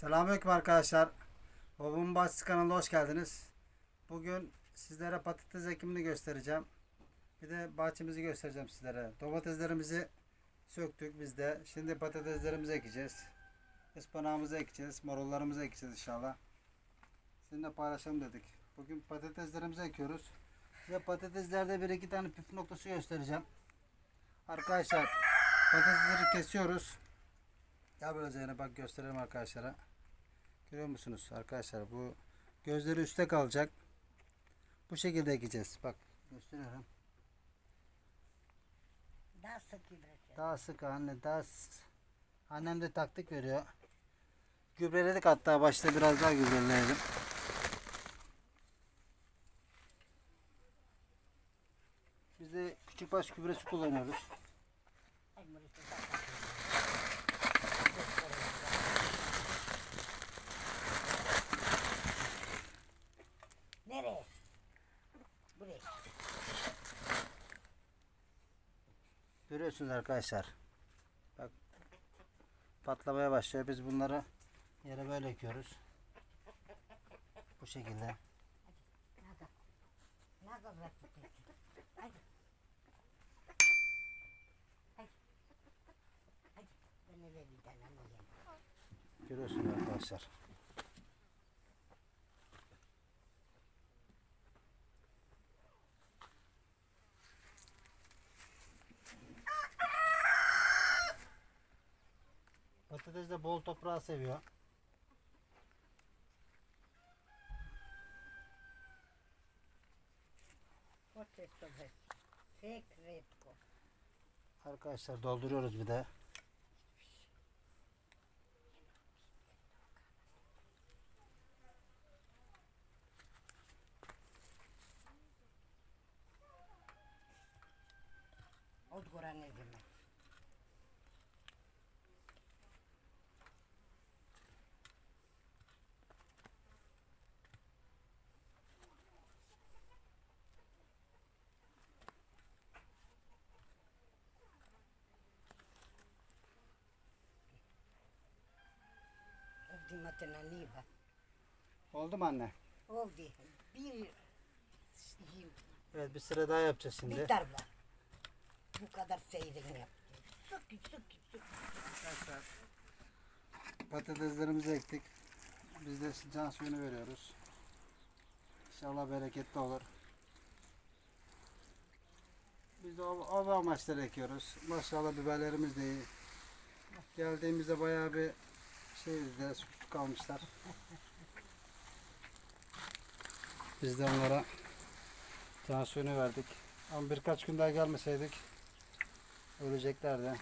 Selamünaleyküm arkadaşlar. Babamın Bahçesi kanalına hoş geldiniz. Bugün sizlere patates ekimini göstereceğim. Bir de bahçemizi göstereceğim sizlere. Domateslerimizi söktük biz de. Şimdi patateslerimizi ekeceğiz. Ispanağımızı ekeceğiz. Marullarımızı ekeceğiz inşallah. Sizinle paylaşalım dedik. Bugün patateslerimizi ekiyoruz. Ve patateslerde bir iki tane püf noktası göstereceğim. Arkadaşlar patatesleri kesiyoruz. Ya böyle Zeynep bak gösterelim arkadaşlara. Görüyor musunuz arkadaşlar bu gözleri üstte kalacak. Bu şekilde ekeceğiz. Bak gösteriyorum. Daha sık gübresi. Daha sık anne daha s- annem de taktik veriyor. Gübreledik hatta başta biraz daha gübreleyelim. Biz de küçük baş gübresi kullanıyoruz. Görüyorsunuz arkadaşlar. Bak patlamaya başlıyor. Biz bunları yere böyle ekiyoruz. Bu şekilde. Naga. Naga bırak bu teki. Hadi. Hadi. Hadi. Ben eve bir tane ama yem. Görüyorsunuz arkadaşlar. Patates de bol toprağı seviyor. Arkadaşlar dolduruyoruz bir de. Odgora ne demek? Na njiva. Oldu mu anne? Ovdje bir jiv, Evet bir sıra daha yapacağız şimdi. bir tarla. Bu kadar seyrini yaptı. Sık sık sık. Arkadaşlar patateslerimizi ektik. Biz de can suyunu veriyoruz. İnşallah bereketli olur. Biz de ova, ova amaçları ekiyoruz. Maşallah biberlerimiz de iyi. Geldiğimizde bayağı bir şeyizde kalmışlar. Biz de onlara tansiyonu verdik. Ama birkaç gün daha gelmeseydik öleceklerdi.